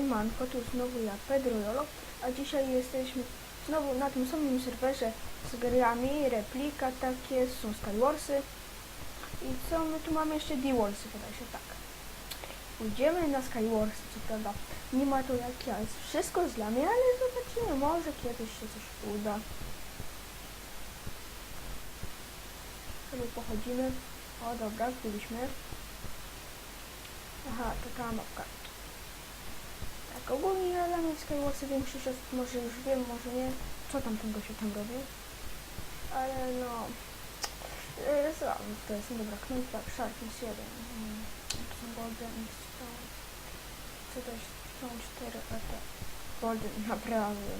Manko, tu znowu ja, Pedro Jolo, a dzisiaj jesteśmy znowu na tym samym serwerze z grami, replika takie, są Skywarsy i co my tu mamy jeszcze D-Warsy, wydaje się tak. Pójdziemy na Skywarsy, co prawda nie ma to jak ja, jest wszystko z lamy, ale zobaczymy, może kiedyś się coś uda. Sobie pochodzimy, o dobra, byliśmy. Aha, to ta mapka. Tak, ogólnie ja dla mnie Skywarsy większość osób może już wiem, może nie, co tam tego się tam robi. Ale no... Yy, to jest, dobra, knut tak, Sharpness 1. Mm, to są Golden Stone. Co to jest? Są 4 ET. Golden, naprawdę.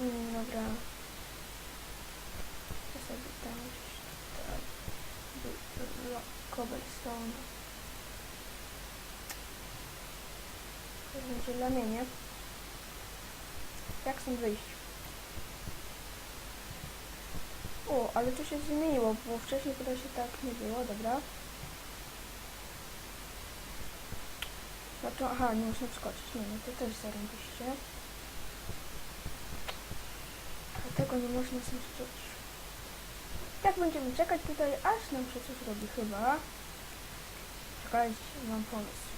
Mm, dobra. To sobie tam lo- Cobblestone. To będzie dla mnie, nie? Jak są wyjść? O, ale to się zmieniło, bo wcześniej chyba się tak nie było, dobra. Znaczy, aha, nie można wskoczyć, nie, no to też zarąbiście. A tego nie można zniszczyć. Tak będziemy czekać tutaj, aż nam coś robi chyba. Czekajcie, mam pomysł.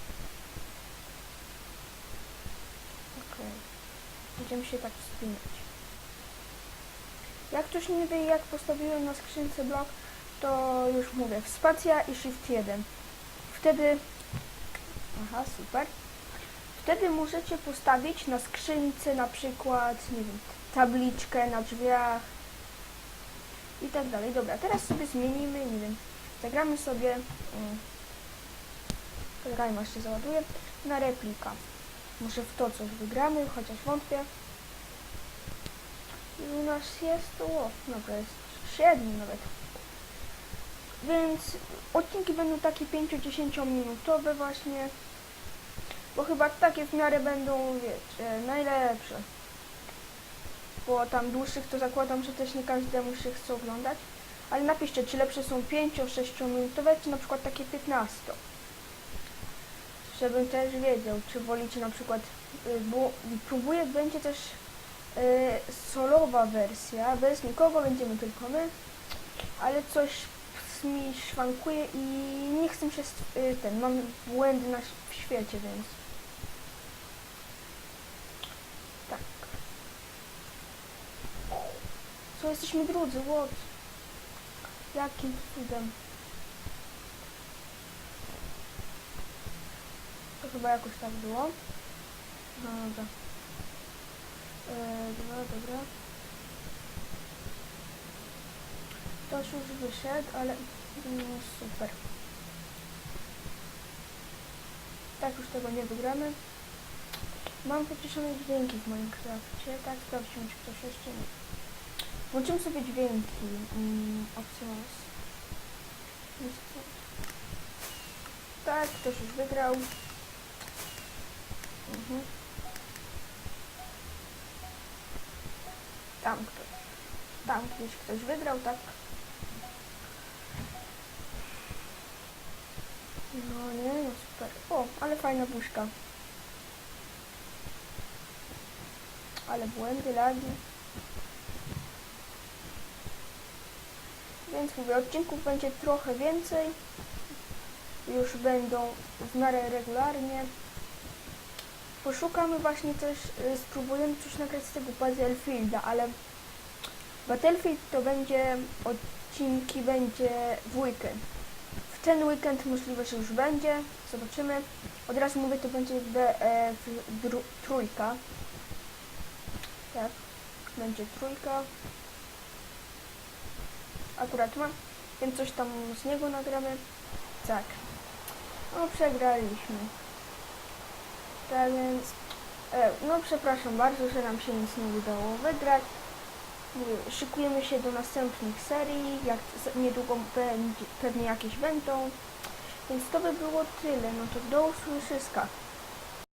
Okej. Będziemy się tak wspinać. Jak ktoś nie wie, jak postawiłem na skrzynce blok, to już mówię, spacja i shift 1. Wtedy... Aha, super. Wtedy możecie postawić na skrzynce na przykład, nie wiem, tabliczkę na drzwiach i tak dalej. Dobra, teraz sobie zmienimy, nie wiem, zagramy sobie... Mm, Poczekajmy, aż się załaduje. Na replika. Może w to coś wygramy, chociaż wątpię. I u nas jest, o, dobra, jest 7 nawet. Więc odcinki będą takie 5-10 minutowe właśnie. Bo chyba takie w miarę będą, wiecie, najlepsze. Bo tam dłuższych to zakładam, że też nie każdemu się chce oglądać. Ale napiszcie, czy lepsze są 5-6 minutowe, czy na przykład takie 15 żebym też wiedział, czy wolicie na przykład, y, bo próbuję, będzie też y, solowa wersja, bez nikogo, będziemy tylko my, ale coś mi szwankuje i nie chcę się, y, ten, mam błędy na, w świecie, więc tak. Co, jesteśmy drudzy, what? Jakim cudem? Chyba jakoś tak było. No dobra. Eee, dobra, dobra. Ktoś już wyszedł, ale no, super. Tak już tego nie wygramy. Mam wyciszone dźwięki w Minecrafcie, tak? Sprawdźmy, czy ktoś jeszcze nie. Włączymy sobie dźwięki. Mm, options. Jest- Tak, ktoś już wygrał. Mhm. Tam ktoś. Tam gdzieś ktoś wygrał, tak? No nie, no super. O, ale fajna buźka. Ale błędy, lagi. Więc mówię, odcinków będzie trochę więcej. Już będą w miarę regularnie. Poszukamy właśnie też, y, spróbujemy coś nagrać z tego Battlefielda, ale Battlefield to będzie, odcinki będzie w weekend. W ten weekend możliwe, że już będzie, zobaczymy. Od razu mówię, to będzie dru- trójka. Tak, będzie trójka. Akurat ma, więc coś tam z niego nagramy. Tak. No, przegraliśmy. Tak więc, e, no przepraszam bardzo, że nam się nic nie udało wygrać. Mówię, Szykujemy się do następnych serii, jak niedługo będzie, pewnie jakieś będą. Więc to by było tyle, no to do usłyszyska.